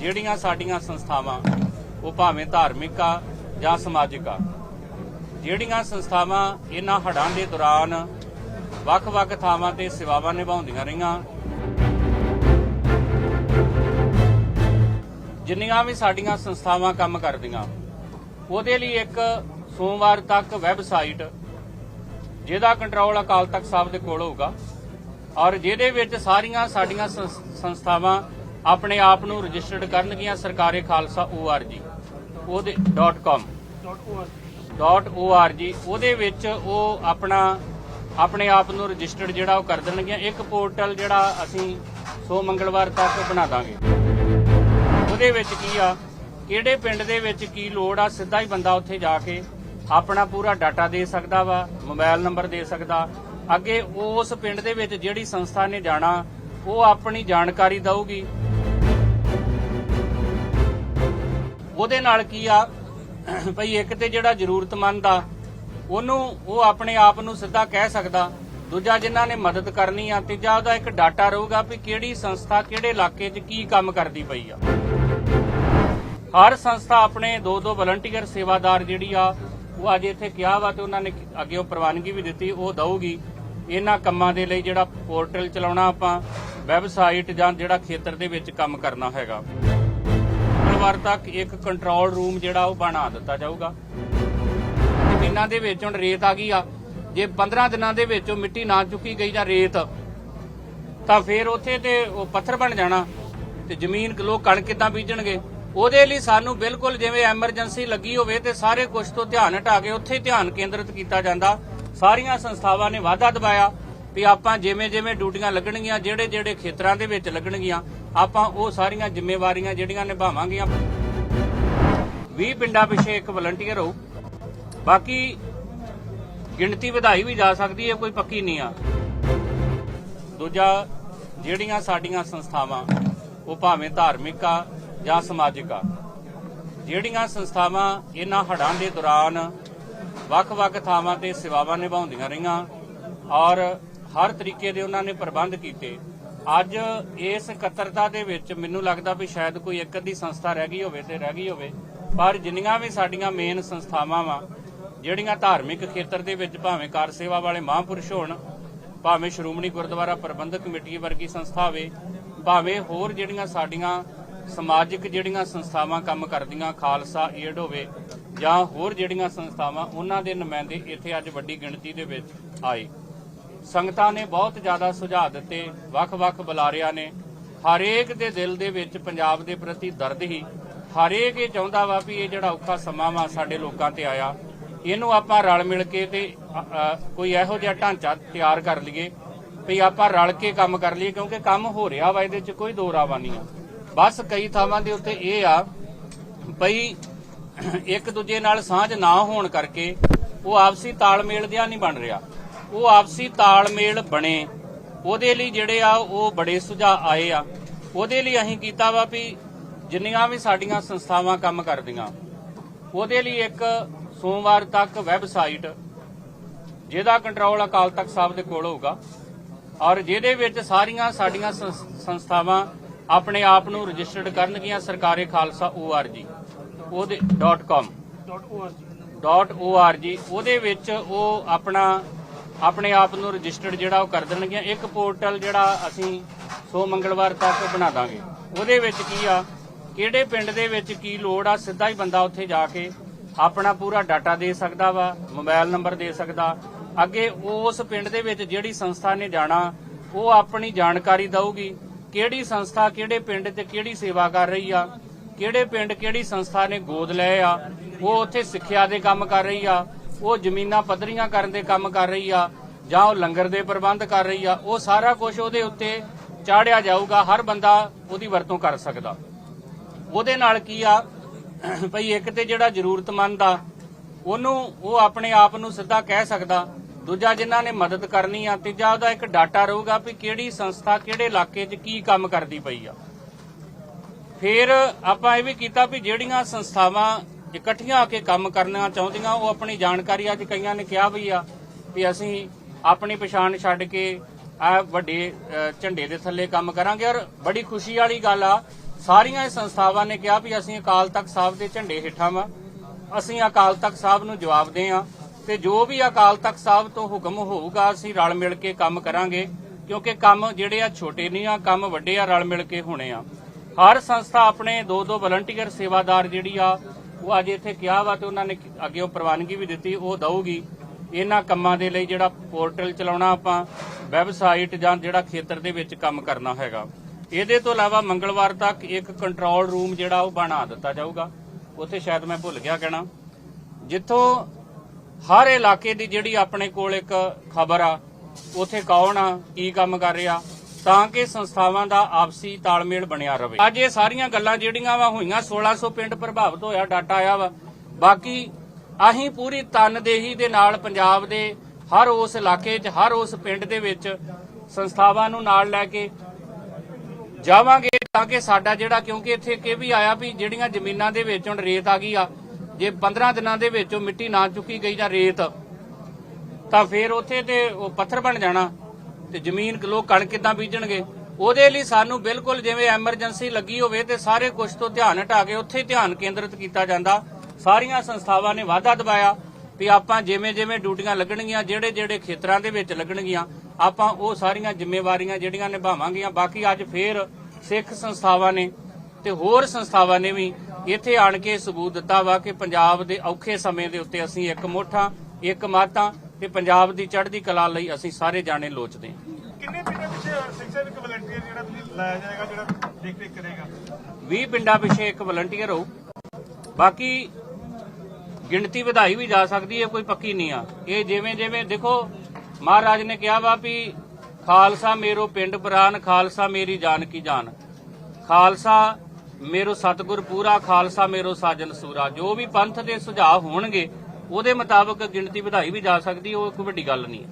ਜਿਹੜੀਆਂ ਸਾਡੀਆਂ ਸੰਸਥਾਵਾਂ, ਉਹ ਭਾਵੇਂ ਧਾਰਮਿਕ ਆ ਜਾਂ ਸਮਾਜਿਕ ਆ, ਜਿਹੜੀਆਂ ਸੰਸਥਾਵਾਂ ਇਹਨਾਂ ਹੜਾਂ ਦੇ ਦੌਰਾਨ ਵੱਖ-ਵੱਖ ਥਾਵਾਂ ਤੇ ਸੇਵਾਵਾਂ ਨਿਭਾਉਂਦੀਆਂ ਰਹੀਆਂ, ਜਿੰਨੀਆਂ ਵੀ ਸਾਡੀਆਂ ਸੰਸਥਾਵਾਂ ਕੰਮ ਕਰਦੀਆਂ, ਉਹਦੇ ਲਈ ਇੱਕ ਸੋਮਵਾਰ ਤੱਕ ਵੈਬਸਾਈਟ, ਜਿਹਦਾ ਕੰਟਰੋਲ ਅਕਾਲ ਤਖਤ ਸਾਹਿਬ ਦੇ ਕੋਲ ਹੋਊਗਾ, ਔਰ ਜਿਹਦੇ ਵਿੱਚ ਸਾਰੀਆਂ ਸਾਡੀਆਂ ਸੰਸਥਾਵਾਂ ਆਪਣੇ ਆਪ ਨੂੰ ਰਜਿਸਟਰਡ ਕਰਨਗੀਆਂ ਸਰਕਾਰੇ ਖਾਲਸਾ org ਉਹਦੇ .com .org ਉਹਦੇ ਵਿੱਚ ਉਹ ਆਪਣਾ, ਆਪਣੇ ਆਪ ਨੂੰ ਰਜਿਸਟਰਡ ਜਿਹੜਾ ਉਹ ਕਰ ਦੇਣਗੀਆਂ। ਇੱਕ ਪੋਰਟਲ ਜਿਹੜਾ ਅਸੀਂ ਸੋ ਮੰਗਲਵਾਰ ਤੱਕ ਬਣਾ ਦਾਂਗੇ। ਉਹਦੇ ਵਿੱਚ ਕੀ ਆ? ਕਿਹੜੇ ਪਿੰਡ ਦੇ ਵਿੱਚ ਕੀ ਲੋੜ ਆ? ਸਿੱਧਾ ਹੀ ਬੰਦਾ ਉੱਥੇ ਜਾ ਕੇ ਆਪਣਾ ਪੂਰਾ ਡਾਟਾ ਦੇ ਸਕਦਾ ਵਾ ਮੋਬਾਈਲ ਨੰਬਰ ਦੇ ਸਕਦਾ। ਅੱਗੇ ਉਸ ਪਿੰਡ ਦੇ ਵਿੱਚ ਜਿਹੜੀ ਸੰਸਥਾ ਨੇ ਜਾਣਾ, ਉਹ ਆਪਣੀ ਜਾਣਕਾਰੀ ਦਊਗੀ। ਉਹਦੇ ਨਾਲ ਕੀ ਆ? ਭਈ ਇੱਕ ਤੇ ਜਿਹੜਾ ਜ਼ਰੂਰਤਮੰਦ ਆ, ਉਹਨੂੰ ਉਹ ਆਪਣੇ ਆਪ ਨੂੰ ਸਿੱਧਾ ਕਹਿ ਸਕਦਾ। ਦੂਜਾ ਜਿਨ੍ਹਾਂ ਨੇ ਮਦਦ ਕਰਨੀ ਆ, ਤੀਜਾ ਉਹਦਾ ਇੱਕ ਡਾਟਾ ਰਹੂਗਾ ਵੀ ਕਿਹੜੀ ਸੰਸਥਾ ਕਿਹੜੇ ਇਲਾਕੇ 'ਚ ਕੀ ਕੰਮ ਕਰਦੀ ਪਈ ਆ। ਹਰ ਸੰਸਥਾ ਆਪਣੇ ਦੋ ਦੋ ਵਲੰਟੀਅਰ ਸੇਵਾਦਾਰ ਜਿਹੜੀ ਆ, ਉਹ ਅੱਜ ਇੱਥੇ ਕਿਹਾ ਵਾ ਤੇ ਉਹਨਾਂ ਨੇ ਅੱਗੇ ਉਹ ਪ੍ਰਵਾਨਗੀ ਵੀ ਦਿੱਤੀ, ਉਹ ਦਊਗੀ। ਇਹਨਾਂ ਕੰਮਾਂ ਦੇ ਲਈ ਜਿਹੜਾ ਪੋਰਟਲ ਚਲਾਉਣਾ ਆਪਾਂ, ਵੈਬਸਾਈਟ ਜਾਂ ਜਿਹੜਾ ਖੇਤਰ ਦੇ ਵਿੱਚ ਕੰਮ ਕਰਨਾ ਹੈਗਾ। ਮੰਗਲਵਾਰ ਤੱਕ ਇੱਕ ਕੰਟਰੋਲ ਰੂਮ ਜਿਹੜਾ ਉਹ ਬਣਾ ਦਿੱਤਾ ਜਾਊਗਾ। ਜ਼ਮੀਨਾਂ ਦੇ ਵਿੱਚ ਹੁਣ ਰੇਤ ਆ ਗਈ ਆ। ਜੇ 15 ਦਿਨਾਂ ਦੇ ਵਿੱਚ ਉਹ ਮਿੱਟੀ ਨਾ ਚੁੱਕੀ ਗਈ ਜਾਂ ਰੇਤ, ਤਾਂ ਫਿਰ ਉੱਥੇ ਤੇ ਉਹ ਪੱਥਰ ਬਣ ਜਾਣਾ ਤੇ ਜ਼ਮੀਨ ਲੋਕ ਕਣਕ ਕਿੱਦਾਂ ਬੀਜਣਗੇ? ਉਹਦੇ ਲਈ ਸਾਨੂੰ ਬਿਲਕੁਲ ਜਿਵੇਂ ਐਮਰਜੈਂਸੀ ਲੱਗੀ ਹੋਵੇ ਤੇ ਸਾਰੇ ਕੁਝ ਤੋਂ ਧਿਆਨ ਹਟਾ ਕੇ ਉੱਥੇ ਧਿਆਨ ਕੇਂਦਰਿਤ ਕੀਤਾ ਜਾਂਦਾ। ਸਾਰੀਆਂ ਸੰਸਥਾਵਾਂ ਨੇ ਵਾਅਦਾ ਦਬਾਇਆ। ਵੀ ਆਪਾਂ ਜਿਵੇਂ ਜਿਵੇਂ ਡਿਊਟੀਆਂ ਲੱਗਣਗੀਆਂ, ਜਿਹੜੇ ਜਿਹੜੇ ਖੇਤਰਾਂ ਦੇ ਵਿੱਚ ਲੱਗਣਗੀਆਂ, ਆਪਾਂ ਉਹ ਸਾਰੀਆਂ ਜ਼ਿੰਮੇਵਾਰੀਆਂ ਜਿਹੜੀਆਂ ਨਿਭਾਵਾਂਗੀਆਂ। 20 ਪਿੰਡਾਂ ਪਿੱਛੇ ਇੱਕ ਵਲੰਟੀਅਰ ਹੋ ਬਾਕੀ ਗਿਣਤੀ ਵਧਾਈ ਵੀ ਜਾ ਸਕਦੀ ਹੈ, ਕੋਈ ਪੱਕੀ ਨਹੀਂ ਆ। ਦੂਜਾ, ਜਿਹੜੀਆਂ ਸਾਡੀਆਂ ਸੰਸਥਾਵਾਂ, ਉਹ ਭਾਵੇਂ ਧਾਰਮਿਕ ਆ ਜਾਂ ਸਮਾਜਿਕ ਆ, ਜਿਹੜੀਆਂ ਸੰਸਥਾਵਾਂ ਇਹਨਾਂ ਹੜਾਂ ਦੇ ਦੌਰਾਨ ਵੱਖ-ਵੱਖ ਥਾਵਾਂ ਤੇ ਸੇਵਾਵਾਂ ਨਿਭਾਉਂਦੀਆਂ ਰਹੀਆਂ ਔਰ ਹਰ ਤਰੀਕੇ ਦੇ ਉਹਨਾਂ ਨੇ ਪ੍ਰਬੰਧ ਕੀਤੇ। ਅੱਜ ਇਸ ਇਕੱਤਰਤਾ ਦੇ ਵਿੱਚ ਮੈਨੂੰ ਲੱਗਦਾ ਵੀ ਸ਼ਾਇਦ ਕੋਈ ਇੱਕ ਅੱਧੀ ਸੰਸਥਾ ਰਹਿ ਗਈ ਹੋਵੇ ਤੇ ਰਹਿ ਗਈ ਹੋਵੇ, ਪਰ ਜਿੰਨੀਆਂ ਵੀ ਸਾਡੀਆਂ ਮੇਨ ਸੰਸਥਾਵਾਂ ਵਾ, ਜਿਹੜੀਆਂ ਧਾਰਮਿਕ ਖੇਤਰ ਦੇ ਵਿੱਚ ਭਾਵੇਂ ਕਾਰ ਸੇਵਾ ਵਾਲੇ ਮਹਾਂਪੁਰਸ਼ ਹੋਣ, ਭਾਵੇਂ ਸ਼੍ਰੋਮਣੀ ਗੁਰਦੁਆਰਾ ਪ੍ਰਬੰਧਕ ਕਮੇਟੀ ਵਰਗੀ ਸੰਸਥਾ ਹੋਵੇ, ਭਾਵੇਂ ਹੋਰ ਜਿਹੜੀਆਂ ਸਾਡੀਆਂ ਸਮਾਜਿਕ ਜਿਹੜੀਆਂ ਸੰਸਥਾਵਾਂ ਕੰਮ ਕਰਦੀਆਂ, ਖਾਲਸਾ, ਏਡ ਹੋਵੇ, ਜਾਂ ਹੋਰ ਜਿਹੜੀਆਂ ਸੰਸਥਾਵਾਂ, ਉਹਨਾਂ ਦੇ ਨੁਮਾਇੰਦੇ ਇੱਥੇ ਅੱਜ ਵੱਡੀ ਗਿਣਤੀ ਦੇ ਵਿੱਚ ਆਏ। ਸੰਗਤਾਂ ਨੇ ਬਹੁਤ ਜ਼ਿਆਦਾ ਸੁਝਾਅ ਦਿੱਤੇ, ਵੱਖ-ਵੱਖ ਬੁਲਾਰਿਆਂ ਨੇ। ਹਰੇਕ ਦੇ ਦਿਲ ਦੇ ਵਿੱਚ ਪੰਜਾਬ ਦੇ ਪ੍ਰਤੀ ਦਰਦ ਹੀ। ਹਰੇਕ ਇਹ ਚਾਹੁੰਦਾ ਵਾ ਵੀ ਇਹ ਜਿਹੜਾ ਔਖਾ ਸਮਾਂ ਵਾ ਸਾਡੇ ਲੋਕਾਂ ਤੇ ਆਇਆ। ਇਹਨੂੰ ਆਪਾਂ ਰਲ ਮਿਲ ਕੇ ਤੇ ਕੋਈ ਇਹੋ ਜਿਹਾ ਢਾਂਚਾ ਤਿਆਰ ਕਰ ਲਈਏ ਵੀ ਆਪਾਂ ਰਲ ਕੇ ਕੰਮ ਕਰ ਲਈਏ, ਕਿਉਂਕਿ ਕੰਮ ਹੋ ਰਿਹਾ ਵਾ, ਇਹਦੇ 'ਚ ਕੋਈ ਦੋ ਰਾਵਾ ਨਹੀਂ ਆ। ਬਸ ਕਈ ਥਾਵਾਂ ਦੇ ਉੱਤੇ ਇਹ ਆ ਬਈ ਇੱਕ ਦੂਜੇ ਨਾਲ ਸਾਂਝ ਨਾ ਹੋਣ ਕਰਕੇ ਉਹ ਆਪਸੀ ਤਾਲਮੇਲ ਜਿਹਾ ਨਹੀਂ ਬਣ ਰਿਹਾ। ਉਹ ਆਪਸੀ ਤਾਲਮੇਲ ਬਣੇ। ਉਹਦੇ ਲਈ ਜਿਹੜੇ ਆ ਉਹ ਬੜੇ ਸੁਝਾਅ ਆਏ ਆ। ਉਹਦੇ ਲਈ ਅਸੀਂ ਕੀਤਾ ਵਾ ਵੀ ਜਿੰਨੀਆਂ ਵੀ ਸਾਡੀਆਂ ਸੰਸਥਾਵਾਂ ਕੰਮ ਕਰਦੀਆਂ ਉਹਦੇ ਲਈ ਇੱਕ ਸੋਮਵਾਰ ਤੱਕ ਵੈਬਸਾਈਟ ਜਿਹਦਾ ਕੰਟਰੋਲ ਅਕਾਲ ਤਖਤ ਸਾਹਿਬ ਦੇ ਕੋਲ ਹੋਊਗਾ। ਔਰ ਜਿਹਦੇ ਵਿੱਚ ਸਾਰੀਆਂ ਸਾਡੀਆਂ ਸੰਸ- ਸੰਸਥਾਵਾਂ ਆਪਣੇ ਆਪ ਨੂੰ ਰਜਿਸਟਰਡ ਕਰਨਗੀਆਂ ਸਰਕਾਰੇ ਖਾਲਸਾ org ਉਹਦੇ .com .org ਉਹਦੇ ਵਿੱਚ ਉਹ ਆਪਣਾ ਆਪਣੇ ਆਪ ਨੂੰ ਰਜਿਸਟਰਡ ਜਿਹੜਾ ਉਹ ਕਰ ਦੇਣਗੀਆਂ ਇੱਕ ਪੋਰਟਲ ਜਿਹੜਾ ਅਸੀਂ ਸੋ ਮੰਗਲਵਾਰ ਤੱਕ ਬਣਾ ਦਾਂਗੇ। ਉਹਦੇ ਵਿੱਚ ਕੀ ਆ? ਕਿਹੜੇ ਪਿੰਡ ਦੇ ਵਿੱਚ ਕੀ ਲੋੜ ਆ? ਸਿੱਧਾ ਹੀ ਬੰਦਾ ਉੱਥੇ ਜਾ ਕੇ ਆਪਣਾ ਪੂਰਾ ਡਾਟਾ ਦੇ ਸਕਦਾ ਵਾ, ਮੋਬਾਈਲ ਨੰਬਰ ਦੇ ਸਕਦਾ। ਅੱਗੇ ਉਸ ਪਿੰਡ ਦੇ ਵਿੱਚ ਜਿਹੜੀ ਸੰਸਥਾ ਨੇ ਜਾਣਾ, ਉਹ ਆਪਣੀ ਜਾਣਕਾਰੀ ਦਊਗੀ। ਕਿਹੜੀ ਸੰਸਥਾ ਕਿਹੜੇ ਪਿੰਡ ਤੇ ਕਿਹੜੀ ਸੇਵਾ ਕਰ ਰਹੀ ਆ? ਕਿਹੜੇ ਪਿੰਡ ਕਿਹੜੀ ਸੰਸਥਾ ਨੇ ਗੋਦ ਲਏ ਆ? ਉਹ ਉੱਥੇ ਸਿੱਖਿਆ ਦੇ ਕੰਮ ਕਰ ਰਹੀ ਆ। ਉਹ ਜ਼ਮੀਨਾਂ ਪੱਧਰੀਆਂ ਕਰਨ ਦੇ ਕੰਮ ਕਰ ਰਹੀ ਆ, ਜਾਂ ਉਹ ਲੰਗਰ ਦੇ ਪ੍ਰਬੰਧ ਕਰ ਰਹੀ ਆ, ਉਹ ਸਾਰਾ ਕੁਝ ਉਹਦੇ ਉੱਤੇ ਚਾੜਿਆ ਜਾਊਗਾ, ਹਰ ਬੰਦਾ ਉਹਦੀ ਵਰਤੋਂ ਕਰ ਸਕਦਾ। ਉਹਦੇ ਨਾਲ ਕੀ ਆ, ਭਈ ਇੱਕ ਤੇ ਜਿਹੜਾ ਜ਼ਰੂਰਤਮੰਦ ਆ, ਉਹਨੂੰ ਉਹ ਆਪਣੇ ਆਪ ਨੂੰ ਸਿੱਧਾ ਕਹਿ ਸਕਦਾ, ਦੂਜਾ ਜਿਨ੍ਹਾਂ ਨੇ ਮਦਦ ਕਰਨੀ ਆ, ਤੀਜਾ ਉਹਦਾ ਇੱਕ ਡਾਟਾ ਰਹੂਗਾ ਵੀ ਕਿਹੜੀ ਸੰਸਥਾ ਕਿਹੜੇ ਇਲਾਕੇ 'ਚ ਕੀ ਕੰਮ ਕਰਦੀ ਪਈ ਆ। ਫਿਰ ਆਪਾਂ ਇਹ ਵੀ ਕੀਤਾ ਵੀ ਜਿਹੜੀਆਂ ਸੰਸਥਾਵਾਂ ਇਕੱਠੀਆਂ ਆ ਕੇ ਕੰਮ ਕਰਨਾ ਚਾਹੁੰਦੀਆਂ, ਉਹ ਆਪਣੀ ਜਾਣਕਾਰੀ ਅੱਜ ਕਈਆਂ ਨੇ ਕਿਹਾ ਵੀ ਆ, ਵੀ ਅਸੀਂ ਆਪਣੀ ਪਛਾਣ ਛੱਡ ਕੇ ਆ ਵੱਡੇ ਝੰਡੇ ਦੇ ਥੱਲੇ ਕੰਮ ਕਰਾਂਗੇ। ਔਰ ਬੜੀ ਖੁਸ਼ੀ ਵਾਲੀ ਗੱਲ ਆ, ਸਾਰੀਆਂ ਇਹ ਸੰਸਥਾਵਾਂ ਨੇ ਕਿਹਾ ਵੀ ਅਸੀਂ ਅਕਾਲ ਤਖਤ ਸਾਹਿਬ ਦੇ ਝੰਡੇ ਹੇਠਾਂ ਵਾ। ਅਸੀਂ ਅਕਾਲ ਤਖਤ ਸਾਹਿਬ ਨੂੰ ਜਵਾਬ ਦੇ ਆ ਤੇ ਜੋ ਵੀ ਅਕਾਲ ਤਖਤ ਸਾਹਿਬ ਤੋਂ ਹੁਕਮ ਹੋਊਗਾ, ਅਸੀਂ ਰਲ ਮਿਲ ਕੇ ਕੰਮ ਕਰਾਂਗੇ, ਕਿਉਂਕਿ ਕੰਮ ਜਿਹੜੇ ਆ ਛੋਟੇ ਨਹੀਂ ਆ, ਕੰਮ ਵੱਡੇ ਆ, ਰਲ ਮਿਲ ਕੇ ਹੋਣੇ ਆ। ਹਰ ਸੰਸਥਾ ਆਪਣੇ ਦੋ ਦੋ ਵਲੰਟੀਅਰ ਸੇਵਾਦਾਰ ਜਿਹੜੀ ਆ ਉਹ ਅੱਜ ਇੱਥੇ ਕਿਹਾ ਵਾ ਤੇ ਉਹਨਾਂ ਨੇ ਅੱਗੇ ਉਹ ਪ੍ਰਵਾਨਗੀ ਵੀ ਦਿੱਤੀ, ਉਹ ਦਊਗੀ। ਇਹਨਾਂ ਕੰਮਾਂ ਦੇ ਲਈ ਜਿਹੜਾ ਪੋਰਟਲ ਚਲਾਉਣਾ ਆਪਾਂ, ਵੈਬਸਾਈਟ ਜਾਂ ਜਿਹੜਾ ਖੇਤਰ ਦੇ ਵਿੱਚ ਕੰਮ ਕਰਨਾ ਹੈਗਾ। ਇਹਦੇ ਤੋਂ ਇਲਾਵਾ ਮੰਗਲਵਾਰ ਤੱਕ ਇੱਕ ਕੰਟਰੋਲ ਰੂਮ ਜਿਹੜਾ ਉਹ ਬਣਾ ਦਿੱਤਾ ਜਾਊਗਾ। ਉੱਥੇ ਸ਼ਾਇਦ ਮੈਂ ਭੁੱਲ ਗਿਆ ਕਹਿਣਾ। ਜਿੱਥੋਂ ਹਰ ਇਲਾਕੇ ਦੀ ਜਿਹੜੀ ਆਪਣੇ ਕੋਲ ਇੱਕ ਖਬਰ ਆ, ਉਥੇ ਕੌਣ ਆ, ਕੀ ਕੰਮ ਕਰ ਰਿਹਾ ਤਾਂ ਕਿ ਸੰਸਥਾਵਾਂ ਦਾ ਆਪਸੀ ਤਾਲਮੇਲ ਬਣਿਆ ਰਹੇ। ਅੱਜ ਇਹ ਸਾਰੀਆਂ ਗੱਲਾਂ ਜਿਹੜੀਆਂ ਵਾ ਹੋਈਆਂ 1600 ਪਿੰਡ ਪ੍ਰਭਾਵਿਤ ਹੋਇਆ, ਡਾਟਾ ਆਇਆ ਵਾ। ਬਾਕੀ ਅਸੀਂ ਪੂਰੀ ਤਨਦੇਹੀ ਦੇ ਨਾਲ ਪੰਜਾਬ ਦੇ ਹਰ ਉਸ ਇਲਾਕੇ 'ਚ, ਹਰ ਉਸ ਪਿੰਡ ਦੇ ਵਿੱਚ ਸੰਸਥਾਵਾਂ ਨੂੰ ਨਾਲ ਲੈ ਕੇ ਜਾਵਾਂਗੇ ਤਾਂ ਕਿ ਸਾਡਾ ਜਿਹੜਾ, ਕਿਉਂਕਿ ਇੱਥੇ ਕਿ ਵੀ ਆਇਆ ਵੀ ਜਿਹੜੀਆਂ ਜ਼ਮੀਨਾਂ ਦੇ ਵਿੱਚ ਹੁਣ ਰੇਤ ਆ ਗਈ ਆ, ਜੇ 15 ਦਿਨਾਂ ਦੇ ਵਿੱਚ ਉਹ ਮਿੱਟੀ ਨਾ ਚੁੱਕੀ ਗਈ ਜਾਂ ਰੇਤ, ਤਾਂ ਫਿਰ ਉੱਥੇ ਤੇ ਉਹ ਪੱਥਰ ਬਣ ਜਾਣਾ। ਤੇ ਜ਼ਮੀਨ ਲੋਕ ਕਣਕ ਕਿੱਦਾਂ ਬੀਜਣਗੇ? ਉਹਦੇ ਲਈ ਸਾਨੂੰ ਬਿਲਕੁਲ ਜਿਵੇਂ ਐਮਰਜੈਂਸੀ ਲੱਗੀ ਹੋਵੇ ਤੇ ਸਾਰੇ ਕੁਝ ਤੋਂ ਧਿਆਨ ਹਟਾ ਕੇ ਉੱਥੇ ਧਿਆਨ ਕੇਂਦਰਿਤ ਕੀਤਾ ਜਾਂਦਾ। ਸਾਰੀਆਂ ਸੰਸਥਾਵਾਂ ਨੇ ਵਾਅਦਾ ਦਵਾਇਆ ਵੀ ਆਪਾਂ ਜਿਵੇਂ ਜਿਵੇਂ ਡਿਊਟੀਆਂ ਲੱਗਣਗੀਆਂ, ਜਿਹੜੇ ਜਿਹੜੇ ਖੇਤਰਾਂ ਦੇ ਵਿੱਚ ਲੱਗਣਗੀਆਂ, ਆਪਾਂ ਉਹ ਸਾਰੀਆਂ ਜ਼ਿੰਮੇਵਾਰੀਆਂ ਜਿਹੜੀਆਂ ਨਿਭਾਵਾਂਗੀਆਂ। ਬਾਕੀ ਅੱਜ ਫੇਰ ਸਿੱਖ ਸੰਸਥਾਵਾਂ ਨੇ ਤੇ ਹੋਰ ਸੰਸਥਾਵਾਂ ਨੇ ਵੀ ਇੱਥੇ ਆਣ ਕੇ ਸਬੂਤ ਦਿੱਤਾ ਵਾ ਕਿ ਪੰਜਾਬ ਦੇ ਔਖੇ ਸਮੇਂ ਦੇ ਉੱਤੇ ਅਸੀਂ ਇੱਕ ਮੁੱਠਾਂ ਇੱਕ ਮਾਤਾਂ ਤੇ ਪੰਜਾਬ ਦੀ ਚੜ੍ਹਦੀ ਕਲਾ ਲਈ ਅਸੀਂ ਸਾਰੇ ਜਾਣੇ ਲੋਚਦੇ ਹਾਂ। ਕਿੰਨੇ ਪਿੰਡਾਂ ਪਿੱਛੇ ਸਿੱਖਿਆ ਇੱਕ ਵਲੰਟੀਅਰ ਜਿਹੜਾ ਤੁਸੀਂ ਲਾਇਆ ਜਾਏਗਾ ਜਿਹੜਾ ਦੇਖ ਰੇਖ ਕਰੇਗਾ? 20 ਪਿੰਡਾਂ ਪਿੱਛੇ ਇੱਕ ਵਲੰਟੀਅਰ ਹੋਊ। ਬਾਕੀ ਗਿਣਤੀ ਵਧਾਈ ਵੀ ਜਾ ਸਕਦੀ ਹੈ ਕੋਈ ਪੱਕੀ ਨਹੀਂ ਆ। ਇਹ ਜਿਵੇਂ ਜਿਵੇਂ ਦੇਖੋ ਮਹਾਰਾਜ ਨੇ ਕਿਹਾ ਵਾ ਵੀ ਖਾਲਸਾ ਮੇਰੋ ਪਿੰਡ ਪ੍ਰਾਨ ਖਾਲਸਾ ਮੇਰੀ ਜਾਨ ਕੀ ਜਾਨ। ਖਾਲਸਾ ਮੇਰੋ ਸਤਿਗੁਰ ਪੂਰਾ ਖਾਲਸਾ ਮੇਰੋ ਸਾਜਨ ਸੂਰਾ। ਜੋ ਵੀ ਪੰਥ ਦੇ ਸੁਝਾਅ ਹੋਣਗੇ ਉਹਦੇ ਮੁਤਾਬਕ ਗਿਣਤੀ ਵਧਾਈ ਵੀ ਜਾ ਸਕਦੀ ਉਹ ਕੋਈ ਵੱਡੀ ਗੱਲ ਨਹੀਂ ਹੈ।